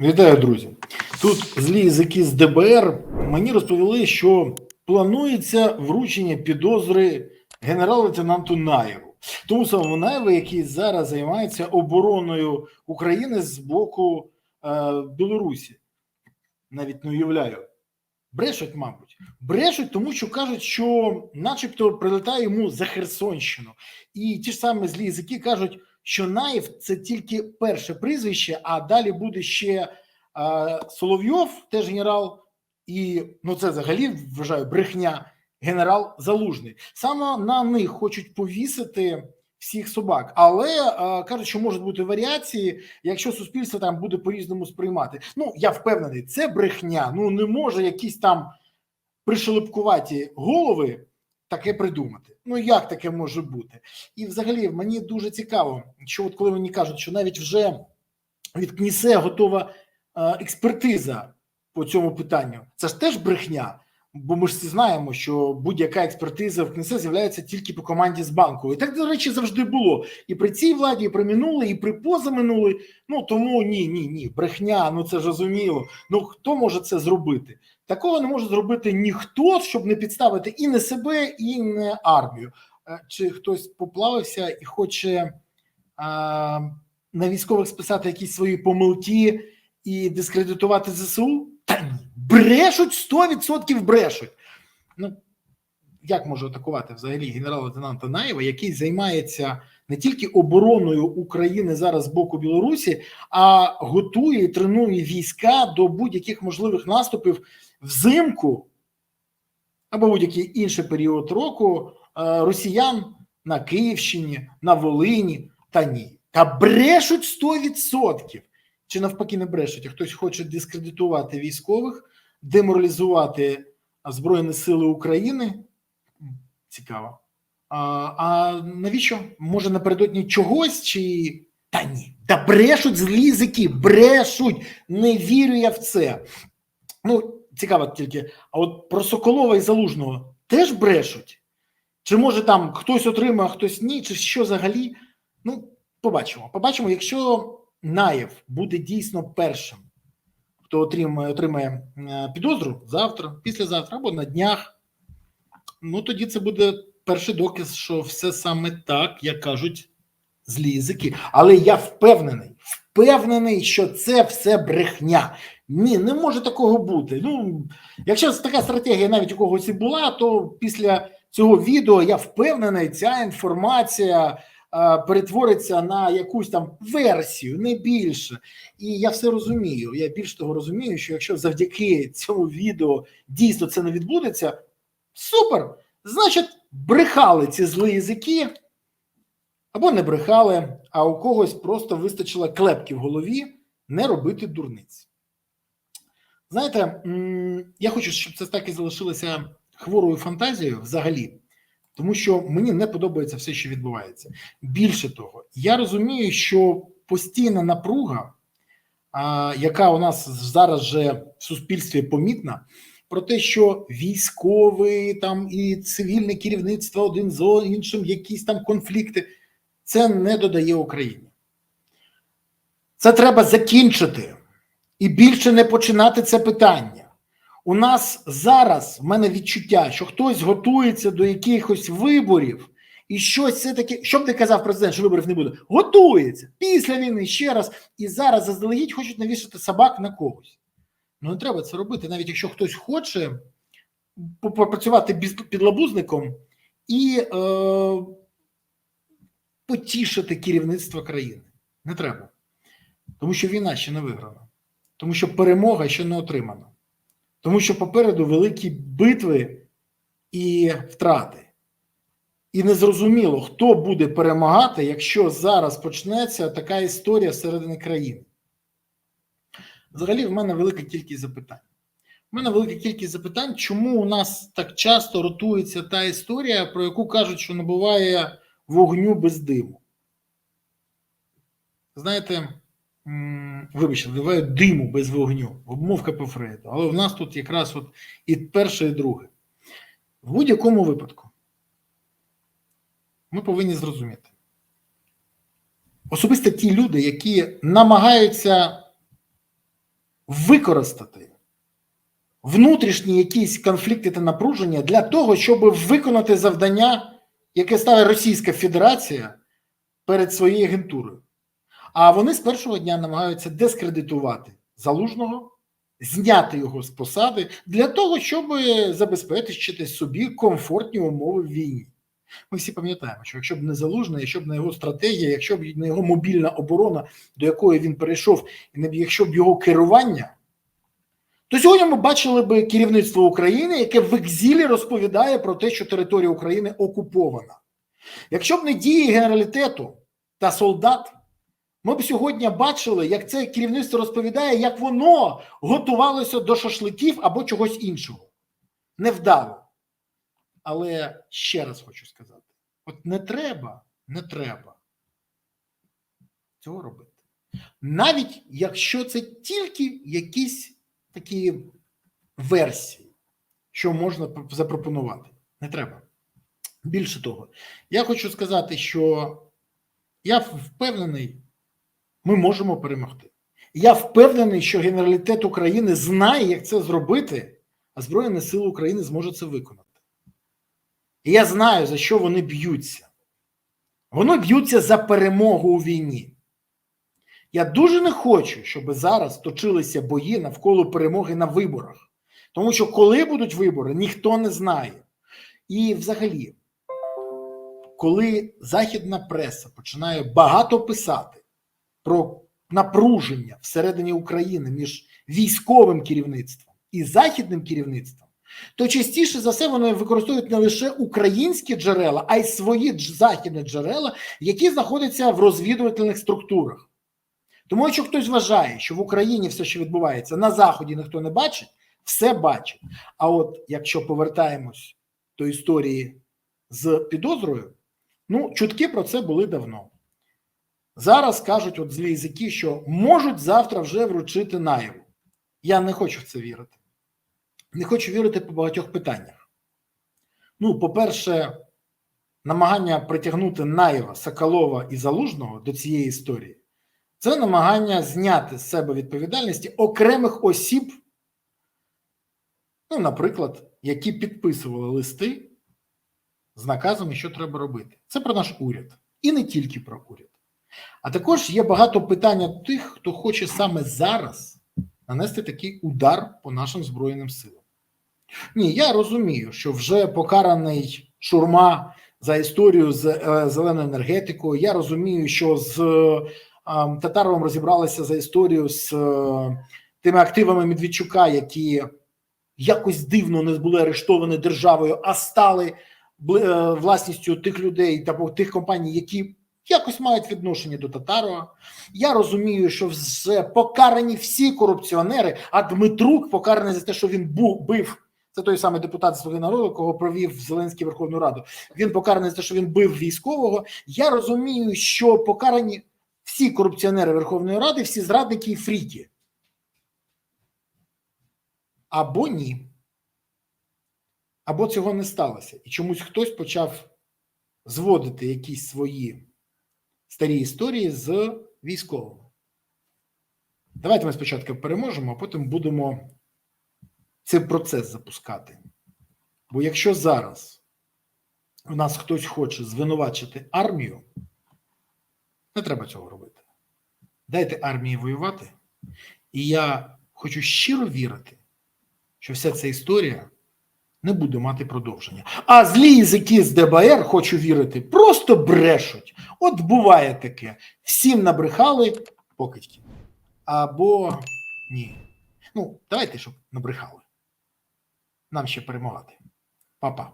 Вітаю, друзі. Тут злі язики з ДБР мені розповіли, що планується вручення підозри генерал-лейтенанту Наєву. Тому самому Наєву, який зараз займається обороною України з боку е, Білорусі. Навіть не уявляю. Брешуть, мабуть. Брешуть, тому що кажуть, що начебто прилетає йому за Херсонщину. І ті ж самі злі язики кажуть, що Наєв це тільки перше прізвище, а далі буде ще Соловйов, теж генерал, і ну це взагалі вважаю брехня. Генерал Залужний саме на них хочуть повісити всіх собак, але кажуть, що можуть бути варіації, якщо суспільство там буде по-різному сприймати. Ну я впевнений, це брехня. Ну не може якісь там пришелепкуваті голови таке придумати. Ну як таке може бути? І взагалі мені дуже цікаво, що от коли мені кажуть, що навіть вже від КНІСЕ готова е, експертиза по цьому питанню, це ж теж брехня. Бо ми ж всі знаємо, що будь-яка експертиза в КНС з'являється тільки по команді з банку. І так, до речі, завжди було. І при цій владі, і при минулій, і при позаминулій. Ну тому ні, ні, ні. Брехня, ну це ж розуміло. Ну хто може це зробити? Такого не може зробити ніхто, щоб не підставити і не себе, і не армію. Е, Чи хтось поплавився і хоче а, на військових списати якісь свої помилки і дискредитувати ЗСУ? Брешуть 100% брешуть. Ну як може атакувати взагалі генерал-лейтенанта Наєва, який займається не тільки обороною України зараз з боку Білорусі, а готує і тренує війська до будь-яких можливих наступів взимку або будь-який інший період року е, росіян на Київщині, на Волині та ні. Та брешуть 100%. Чи навпаки не брешуть, а хтось хоче дискредитувати військових, деморалізувати Збройні Сили України. Цікаво. А, а навіщо? Може напередодні чогось чи. Та ні. Та брешуть злі язики, брешуть. Не вірю я в це. Ну, цікаво тільки, а от про Соколова і Залужного теж брешуть? Чи може там хтось отримає, а хтось ні, чи що взагалі? Ну, побачимо. Побачимо, якщо Наєв буде дійсно першим, хто отримає, отримає е, підозру завтра, післязавтра або на днях, ну тоді це буде перший доказ, що все саме так, як кажуть злі язики. Але я впевнений, впевнений, що це все брехня. Ні, не може такого бути. Ну, якщо така стратегія навіть у когось і була, то після цього відео я впевнений, ця інформація перетвориться на якусь там версію, не більше. І я все розумію. Я більш того розумію, що якщо завдяки цьому відео дійсно це не відбудеться, супер! Значить, брехали ці злі язики, або не брехали, а у когось просто вистачило клепки в голові не робити дурниць. Знаєте, я хочу, щоб це так і залишилося хворою фантазією взагалі, тому що мені не подобається все, що відбувається. Більше того, я розумію, що постійна напруга, яка у нас зараз вже в суспільстві помітна, про те, що військовий там і цивільне керівництво один з іншим, якісь там конфлікти, це не додає Україні. Це треба закінчити і більше не починати це питання. У нас зараз в мене відчуття, що хтось готується до якихось виборів, і щось все таки, що б не казав президент, що виборів не буде, готується після війни ще раз, і зараз заздалегідь хочуть навішати собак на когось. Ну не треба це робити, навіть якщо хтось хоче попрацювати підлабузником і е, потішити керівництво країни. Не треба. Тому що війна ще не виграна, тому що перемога ще не отримана, тому що попереду великі битви і втрати. І незрозуміло, хто буде перемагати, якщо зараз почнеться така історія всередині країни. Взагалі, в мене велика кількість запитань. У мене велика кількість запитань, чому у нас так часто ротується та історія, про яку кажуть, що не буває вогню без диму. Знаєте, вибачте, буває диму без вогню, обмовка по Фрейду. Але в нас тут якраз от і перше, і друге. В будь-якому випадку ми повинні зрозуміти. Особисто ті люди, які намагаються використати внутрішні якісь конфлікти та напруження для того, щоб виконати завдання, яке ставить Російська Федерація перед своєю агентурою. А вони з першого дня намагаються дискредитувати залужного, зняти його з посади для того, щоб забезпечити собі комфортні умови в війні. Ми всі пам'ятаємо, що якщо б не залужний, якщо б не його стратегія, якщо б не його мобільна оборона, до якої він перейшов, і не б- якщо б його керування, то сьогодні ми бачили би керівництво України, яке в екзілі розповідає про те, що територія України окупована. Якщо б не дії генералітету та солдат, ми б сьогодні бачили, як це керівництво розповідає, як воно готувалося до шашликів або чогось іншого. Невдало. Але ще раз хочу сказати: от не треба, не треба цього робити. Навіть якщо це тільки якісь такі версії, що можна запропонувати. Не треба. Більше того, я хочу сказати, що я впевнений, ми можемо перемогти. Я впевнений, що генералітет України знає, як це зробити, а Збройні Сили України зможуть це виконати. І я знаю, за що вони б'ються. Вони б'ються за перемогу у війні. Я дуже не хочу, щоб зараз точилися бої навколо перемоги на виборах. Тому що коли будуть вибори, ніхто не знає. І взагалі, коли західна преса починає багато писати про напруження всередині України між військовим керівництвом і західним керівництвом, то частіше за все вони використовують не лише українські джерела, а й свої західні джерела, які знаходяться в розвідувальних структурах. Тому, якщо хтось вважає, що в Україні все, що відбувається, на Заході ніхто не бачить, все бачить. А от якщо повертаємось до історії з підозрою, ну, чутки про це були давно. Зараз кажуть, от злі язики, що можуть завтра вже вручити наяву. Я не хочу в це вірити. Не хочу вірити по багатьох питаннях. Ну, по-перше, намагання притягнути Наєва, Соколова і Залужного до цієї історії це намагання зняти з себе відповідальності окремих осіб, ну, наприклад, які підписували листи з наказами, що треба робити. Це про наш уряд. І не тільки про уряд. А також є багато питання тих, хто хоче саме зараз нанести такий удар по нашим Збройним силам. Ні, я розумію, що вже покараний шурма за історію з е, зеленою енергетикою. Я розумію, що з е, Татаровим розібралися за історію з е, тими активами Медведчука, які якось дивно не були арештовані державою, а стали власністю тих людей та тих компаній, які якось мають відношення до Татарова. Я розумію, що покарані всі корупціонери, а Дмитрук покараний за те, що він був бив. Це той самий депутат «Слуги народу, кого провів Зеленський Верховну Раду. Він покараний за те, що він бив військового. Я розумію, що покарані всі корупціонери Верховної Ради, всі зрадники і фріки. Або ні. Або цього не сталося. І чомусь хтось почав зводити якісь свої старі історії з військовими. Давайте ми спочатку переможемо, а потім будемо цей процес запускати. Бо якщо зараз у нас хтось хоче звинувачити армію, не треба цього робити. Дайте армії воювати. І я хочу щиро вірити, що вся ця історія не буде мати продовження. А злі язики з ДБР, хочу вірити, просто брешуть. От буває таке. Всім набрехали покидьки. Або ні. Ну, давайте, щоб набрехали. Нам ще перемагати. Па-па.